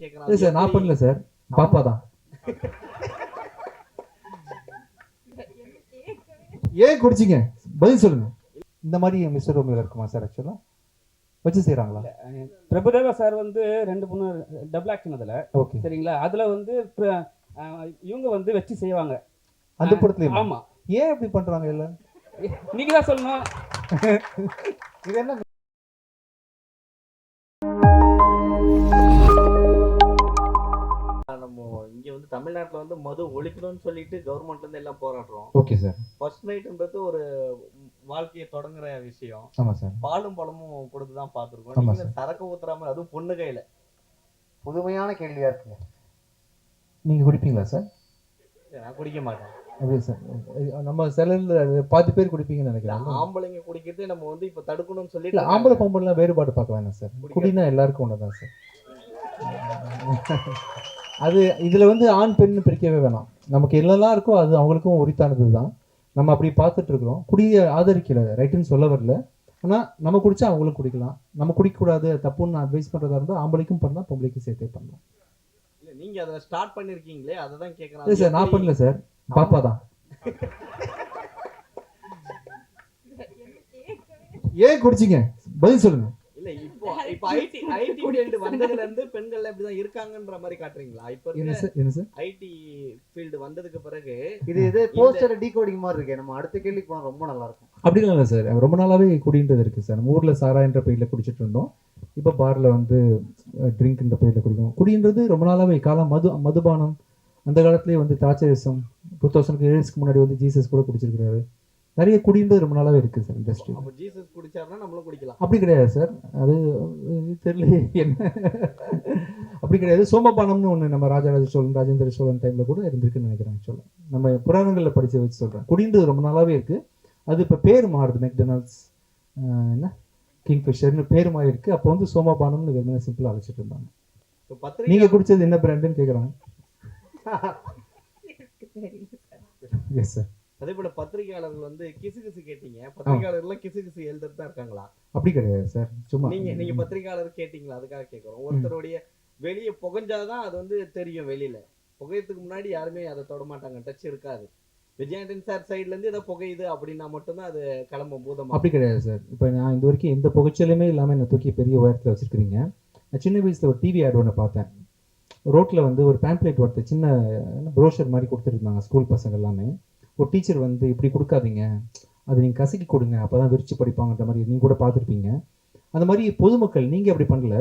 இல்லை சார் நான் பண்ணல சார். பாப்பா தான். ஏன் குடிச்சிங்க? பதில் சொல்லுங்க. இந்த மாதிரி மிஸ்டர் ரோமியோல இருக்குமா சார் ஆக்சுவலா வச்சு செய்றாங்களா? பிரபுதேவா சார் வந்து ரெண்டு மூணு டபுள் ஆக்ஷன் அதுல. ஓகே சரிங்களா? அதுல வந்து இவங்க வந்து வச்சு செய்வாங்க. அந்த படத்துல ஆமா. ஏன் இப்படி பண்றாங்க எல்லாம் நீங்க தான் சொல்லணும். இது என்ன தமிழ்நாட்டுல வந்து மது ஒழிக்கணும்னு சொல்லிட்டு கவர்மெண்ட் வந்து எல்லாம் போராடுறோம். Okay sir. ஃபர்ஸ்ட் நைட்ன்றது ஒரு வாழ்க்கையை தொடங்குற விஷயம். ஆமா சார். பாலும் பழமும் கொடுத்து தான் பார்த்துருக்கோம் சரக்கு ஊத்துறாம அதுவும் பொண்ணு கையில. புதுமையான கேள்வியா இருக்குங்க. நீங்க குடிப்பீங்களா சார்? நான் குடிக்க மாட்டேன். அப்படியே சார் நம்ம சிலர்ல பாதி பேர் குடிப்பீங்கன்னு இல்ல, நினைக்கிறேன். ஆம்பளைங்க குடிக்கிறது நம்ம வந்து இப்ப தடுக்கணும்னு இல்ல சொல்லிட்டு ஆம்பளை பொம்பளைலாம் வேறுபாடு பார்க்க வேணாம் சார். குடினா எல்லாருக்கும் ஒண்ணுதான் சார். அது இதுல வந்து ஆண் பெண் பிரிக்கவே வேணாம். நமக்கு என்னெல்லாம் இருக்கோ அது அவங்களுக்கும் உரித்தானது தான் நம்ம அப்படி பார்த்துட்டு இருக்கிறோம். குடிய ஆதரிக்கல ரைட்டுன்னு சொல்ல வரல. ஆனா நம்ம குடிச்சா அவங்களும் குடிக்கலாம். நம்ம குடிக்கக்கூடாது தப்புன்னு அட்வைஸ் பண்றதா இருந்தால் ஆம்பளைக்கும் பண்ணலாம் பொம்பளைக்கும் சேர்த்தே பண்ணலாம். இல்ல, நீங்க அதை ஸ்டார்ட் பண்ணிருக்கீங்களே அதை தான் இல்லை சார் நான் பண்ணல சார். பாப்பா தான். ஏன் குடிச்சிங்க? பதில் சொல்லுங்க இல்ல இப்போ இப்போ ஐடி ஐடி ஃபீல்டு வந்ததுல இருந்து பெண்கள் இப்படிதான் இருக்காங்கன்ற மாதிரி காட்டுறீங்களா? இப்ப சார்? சார்? ஐடி ஃபீல்டு வந்ததுக்கு பிறகு இது இது போஸ்டர் டீகோடிங் மாதிரி இருக்கே. நம்ம அடுத்த கேள்விக்கு போனா ரொம்ப நல்லா இருக்கும். அப்படிலாம் இல்லை சார். ரொம்ப நாளாவே குடின்றது இருக்கு சார். நம்ம ஊர்ல சாராயன்ற பெயர்ல குடிச்சிட்டு இருந்தோம். இப்போ பார்ல வந்து ட்ரிங்க்ன்ற பெயர்ல குடிக்கணும் குடின்றது ரொம்ப நாளாவே காலம் மது மதுபானம். அந்த காலத்திலேயே வந்து திராட்சரசம் டூ தௌசண்ட் இயர்ஸ்க்கு முன்னாடி வந்து ஜீசஸ் கூட குடிச்சிருக்காரு நிறைய குடின்றது ரொம்ப நாளாவே இருக்கு சார் இண்டஸ்ட்ரி அப்ப ஜீசஸ் குடிச்சாருன்னா நம்மளும் குடிக்கலாம். அப்படி கிடையாது சார் அது தெரியல என்ன? அப்படி கிடையாது. சோமபானம்னு ஒன்று நம்ம ராஜராஜ சோழன் ராஜேந்திர சோழன் டைம்ல கூட இருந்திருக்குன்னு நினைக்கிறேன் ஆக்சுவலாக நம்ம புராணங்களில் படிச்சு வச்சு சொல்றேன். குடின்றது ரொம்ப நாளாவே இருக்கு. அது இப்போ பேர் மாறுது மெக்டொனால்ட்ஸ் என்ன? கிங்ஃபிஷர்னு பேர் மாறி இருக்கு. அப்போ வந்து சோமபானம்னு வெறுமனே சிம்பிளாக அழைச்சிட்டு இருந்தாங்க. இப்போ பத்திரிகை நீங்க குடிச்சது என்ன பிராண்டுன்னு கேட்குறாங்க எஸ் சார் அதே போல பத்திரிகையாளர்கள் வந்து கிசு கிசு கேட்டீங்க. பத்திரிகையாளர்கள் கிசு கிசு எழுதுறது தான் இருக்காங்களா? அப்படி கிடையாது சார். சும்மா. நீங்க நீங்க பத்திரிகையாளர் கேட்டீங்களா? அதுக்காக கேக்குறோம். ஒருத்தருடைய வெளிய புகஞ்சாதான் அது வந்து தெரியும் வெளியில. புகையத்துக்கு முன்னாடி யாருமே அதை தொட மாட்டாங்க டச் இருக்காது. விஜயாண்டன் சார் சைடுல இருந்து ஏதோ புகையுது அப்படின்னா மட்டும்தான் அது கிளம்பும் பூதமா. அப்படி கிடையாது சார். இப்போ நான் இந்த வரைக்கும் எந்த புகைச்சலுமே இல்லாமல் என்னை தூக்கி பெரிய உயரத்தில் வச்சிருக்கிறீங்க. நான் சின்ன வயசுல ஒரு டிவி ஆட் ஒன்று பார்த்தேன். ரோட்ல வந்து ஒரு பேம்ப்ளேட் ஒருத்தர் சின்ன ப்ரோஷர் மாதிரி கொடுத்துருந்தாங்க ஸ்கூல் பசங்க எல்லாமே. ஒரு டீச்சர் வந்து இப்படி கொடுக்காதீங்க. அது நீங்கள் கசக்கி கொடுங்க. அப்பதான் விரிச்சு படிப்பாங்கன்ற மாதிரி நீங்கள் கூட பார்த்துருப்பீங்க. அந்த மாதிரி பொதுமக்கள் நீங்கள் அப்படி பண்ணல.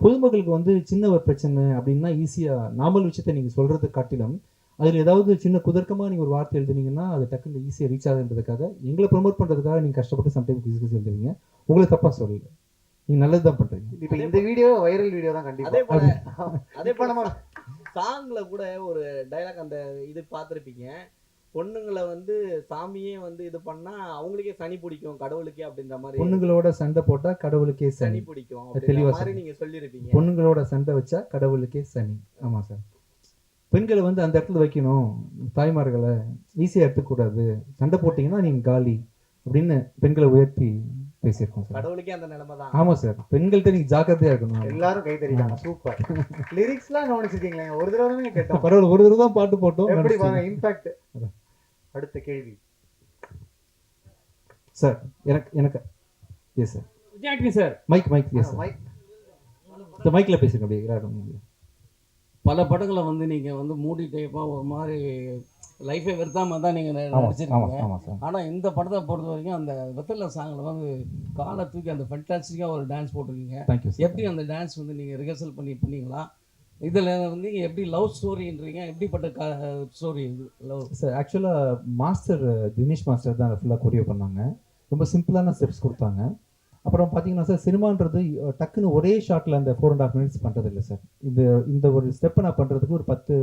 பொதுமக்களுக்கு வந்து சின்ன ஒரு பிரச்சனை அப்படின்னா ஈஸியாக நார்மல் விஷயத்தை நீங்கள் சொல்றது காட்டிலும் அதில் ஏதாவது சின்ன குதர்க்கமாக நீங்கள் ஒரு வார்த்தை எழுதுனீங்கன்னா அது டக்குன்னு ஈஸியாக ரீச் ஆகுன்றதுக்காக எங்களை ப்ரொமோட் பண்ணுறதுக்காக நீங்கள் கஷ்டப்பட்டு சம்டைம் கிஸ் எழுதுவீங்க உங்களை தப்பாக சொல்லல. நீங்கள் நல்லது தான் பண்ணுறீங்க இப்ப இந்த வீடியோ வைரல் வீடியோ தான் கண்டிப்பா. அதே போல சாங்ல கூட ஒரு டைலாக் அந்த இது பார்த்திருப்பீங்க. பொண்ணுங்களை வந்து சாமியே வந்து இது பண்ணா அவங்களுக்கே சனி பிடிக்கும் கடவுளுக்கே அப்படின்ற மாதிரி. பொண்ணுங்களோட சண்டை போட்டா கடவுளுக்கே சனி. பிடிக்கும் தெளிவா மாதிரி. நீங்க சொல்லியிருப்பீங்க. பொண்ணுங்களோட சண்டை வச்சா கடவுளுக்கே சனி. ஆமா சார் பெண்களை வந்து அந்த இடத்துல வைக்கணும். தாய்மார்களை ஈஸியா எடுத்துக்கூடாது. சண்டை போட்டீங்கன்னா நீங்க காலி அப்படின்னு பெண்களை உயர்த்தி பேசியிருக்கோம் சார் கடவுளுக்கே அந்த நிலைமை தான். ஆமா சார் பெண்கள்கிட்ட நீங்க ஜாக்கிரதையா இருக்கணும். எல்லாரும் கை தட்டிட்டாங்க. சூப்பர் லிரிக்ஸ்லாம் கவனிச்சிருக்கீங்களா? ஒரு தடவை தானே கேட்டோம். பரவாயில்ல ஒரு தடவை தான் பாட்டு போட்டோம். எப்படி இம்பாக்ட் அடுத்த கேள்வி. சார் எனக்கு எனக்கு. Yes sir Vijayandi sir. Mic mic yes sir mic இந்த மைக்ல பேசுங்க அப்படியே. பல படங்களை வந்து நீங்க வந்து மூடி டைப்பா ஒரு மாதிரி லைஃபை வெறுத்தாம தான் நீங்க ந- ஆமா ஆமா நடிச்சிருக்கீங்க. ஆமா சார் ஆனா இந்த படத்தை பொறுத்த வரைக்கும் அந்த வெத்தலை சாங்ல வந்து காலை தூக்கி அந்த ஃபென்டாஸ்டிக்கா ஒரு டான்ஸ் போட்டிருக்கீங்க. எப்படி அந்த டான்ஸ் வந்து நீங்க ரிஹர்சல் பண்ணி பண்ணீங்களா? இதில் வந்து எப்படி லவ் ஸ்டோரின்றீங்க எப்படிப்பட்ட ஸ்டோரி இது? லவ் சார் ஆக்சுவலாக மாஸ்டர் தினேஷ் மாஸ்டர் தான் ஃபுல்லாக கொரியோ பண்ணாங்க. ரொம்ப சிம்பிளான ஸ்டெப்ஸ் கொடுத்தாங்க. அப்புறம் பார்த்தீங்கன்னா சார் சினிமான்றது டக்குன்னு ஒரே ஷாட்டில் அந்த ஃபோர் அண்ட் ஆஃப் மினிட்ஸ் பண்ணுறது இல்லை சார் இந்த இந்த ஒரு ஸ்டெப்பை நான் பண்ணுறதுக்கு ஒரு பத்து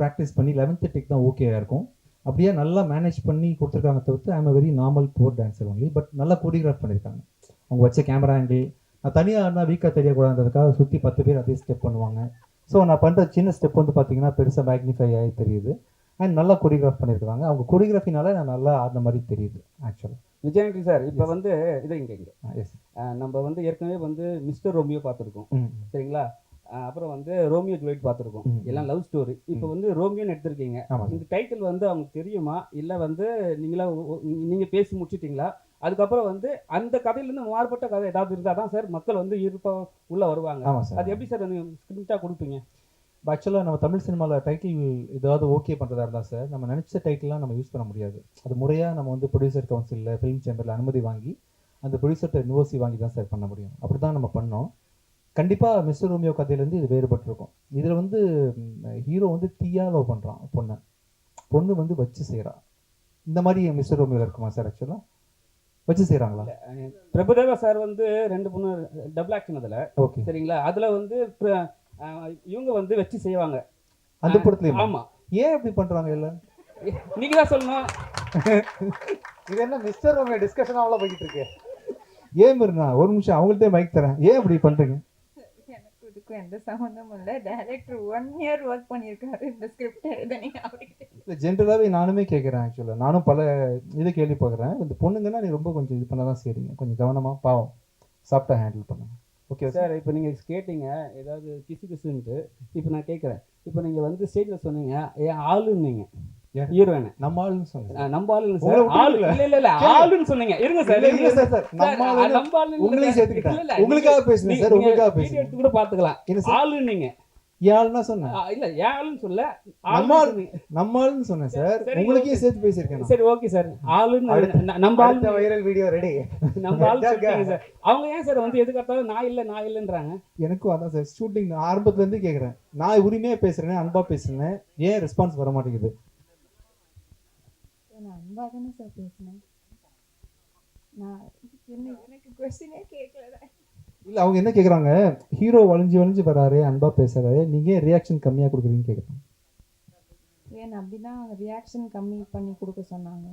ப்ராக்டிஸ் பண்ணி லெவன்த்து டெக் தான் ஓகேயாக இருக்கும். அப்படியே நல்லா மேனேஜ் பண்ணி கொடுத்துருக்காங்க தவிர்த்து I'm very normal for dancer only but நல்லா கோரியோகிராஃப் பண்ணியிருக்காங்க அவங்க வச்ச கேமரா ஆங்கிள் நான் தனியாக இருந்தால் வீக்காக தெரியக்கூடாதுன்றதுக்காக சுற்றி பத்து பேர் அதே ஸ்டெப் பண்ணுவாங்க. ஸோ நான் பண்ணுற சின்ன ஸ்டெப் வந்து பார்த்தீங்கன்னா பெருசாக மேக்னிஃபை ஆகி தெரியுது. அண்ட் நல்லா கொரியோகிராஃப் பண்ணியிருக்காங்க அவங்க கொரியோகிராஃபினால நான் நல்லா ஆடின மாதிரி தெரியுது ஆக்சுவலாக விஜயாண்டி சார் இப்போ வந்து இது இங்க இங்க. எஸ் நம்ம வந்து ஏற்கனவே வந்து மிஸ்டர் ரோமியோ பார்த்துருக்கோம் சரிங்களா? அப்புறம் வந்து ரோமியோ ஜூலியட் பார்த்துருக்கோம். எல்லாம் லவ் ஸ்டோரி இப்போ. வந்து ரோமியோன்னு எடுத்திருக்கீங்க. இந்த டைட்டில் வந்து அவங்க தெரியுமா? இல்லை வந்து நீங்களா ஒ- ஒ- நீங்க பேசி முடிச்சிட்டீங்களா? அதுக்கப்புறம் வந்து அந்த கதையிலேருந்து மாறுபட்ட கதை ஏதாவது இருந்தால் தான் சார் மக்கள் வந்து இருப்ப உள்ள வருவாங்க. ஆமா அது சார் எப்படி சார் ஸ்கிரிப்டாக கொடுப்பீங்க? ஆக்சுவலாக நம்ம தமிழ் சினிமாவில் டைட்டில் ஏதாவது ஓகே பண்ணுறதா இருந்தால் சார் நம்ம நினச்ச டைட்டில்லாம் நம்ம யூஸ் பண்ண முடியாது. அது முறையாக நம்ம வந்து ப்ரொடியூசர் கவுன்சிலில் ஃபிலிம் சேம்பரில் அனுமதி வாங்கி அந்த ப்ரொடியூசர்கிட்ட நிவோசி வாங்கி தான் சார் பண்ண முடியும். அப்படி தான் நம்ம பண்ணோம். கண்டிப்பாக மிஸ்டர் ரோமியோ கதையிலேருந்து இது வேறுபட்டிருக்கும். இதில் வந்து ஹீரோ வந்து தீயா லவ் பண்ணுறான் பொண்ணை. பொண்ணு வந்து வச்சு செய்கிறா இந்த மாதிரி மிஸ்டர் ரோமியோவில் இருக்குமா சார் ஆக்சுவலாக வச்சு செய்கிறாங்களா பிரபுதேவா சார் வந்து ரெண்டு பொண்ணு டபுள் ஆக்ஷன் அதில் ஓகே. சரிங்களா? அதில் வந்து இவங்க வந்து வச்சு செய்வாங்க. அந்த படத்துலையுமா ஆமா. ஏன் இப்படி பண்ணுறாங்க எல்லாம்? நீங்க தான் சொல்லணும். இது என்ன மிஸ்டர் ரோமியோ டிஸ்கஷன் அவ்வளோ போய்கிட்டு இருக்கு? ஏன் மீறினா ஒரு நிமிஷம் அவங்கள்ட்டே மைக் தரேன். ஏன் இப்படி பண்ணுறீங்க எனக்கு இதுக்கும் எந்த சம்மந்தமும் இல்லை. டைரக்டர் ஒன் இயர் ஒர்க் பண்ணியிருக்காரு. இந்த ஸ்கிரிப்ட் எழுதுனீங்க அவர்கிட்ட இல்லை ஜென்ரலாகவே நானுமே கேட்குறேன் ஆக்சுவலாக நானும் பல இது கேள்விப்படுறேன். இந்த பொண்ணுங்கன்னா நீ ரொம்ப கொஞ்சம் இது பண்ண தான் செய்றீங்க. கொஞ்சம் கவனமாக பாவம். சாப்பிட்டா ஹேண்டில் பண்ணுங்க. ஓகே சார் இப்போ நீங்க கேட்டீங்க ஏதாவது கிசு கிசுன்ட்டு இப்போ நான் கேட்குறேன் இப்போ நீங்க வந்து ஸ்டேஜில் சொன்னீங்க ஏன் ஆளுன்னீங்க? ஹீரோயினை நம்ம ஆளுன்னு சொன்னேன் நம்ம ஆளு உங்களை சார் ஆளு இல்ல. இல்ல இல்ல இல்ல. ஆளுன்னு சொன்னீங்க. இருங்க சார் இல்லை, இருங்க இல்லை சார் சார் நம்ம ஆளுன்னு நம்ம ஆளுன்னு இல்ல, உங்களுக்காக பேசுனேன் சார் உங்களுக்காக எடுத்து கூட பாத்துக்கலாம் என்ன ஆளுன்னா சொன்னேன் ஆ, இல்ல ஏன் ஆளுன்னு சொல்ல நம்ம ஆளுன்னு ஆளு. சொன்னீங்க. நம்ம ஆளுன்னு சொன்னேன் சார் உங்களுக்கே. சேர்த்து பேசியிருக்கேன். சரி ஓகே சார். ஆளுன்னு நம்ம ஆளு வைரல் வீடியோ ரெடி நம்ம ஆளு சார். அவங்க ஏன் சார் வந்து எதுக்காத்தாலும் நான் இல்ல நான் இல்லைன்றாங்க? எனக்கும் அதான் சார். ஷூட்டிங் ஆரம்பத்துல இருந்து கேட்குறேன் நான் உரிமையாக பேசுறேன் அன்பா பேசுறேன் ஏன் ரெஸ்பான்ஸ் வர மாட்டேங்குது? நான் அன்பா தானே சார் பேசினேன்? நான் என்ன எனக்கு கொஸ்டினே இல்லை அவங்க என்ன கேட்குறாங்க ஹீரோ வளைஞ்சு வளைஞ்சு வராரு அன்பாக பேசுகிறாரு நீங்கள் ரியாக்ஷன் கம்மியாக கொடுக்குறீங்கன்னு கேட்குறாங்க ஏன் அப்படின்னா ரியாக்ஷன் கம்மி பண்ணி கொடுக்க சொன்னாங்க.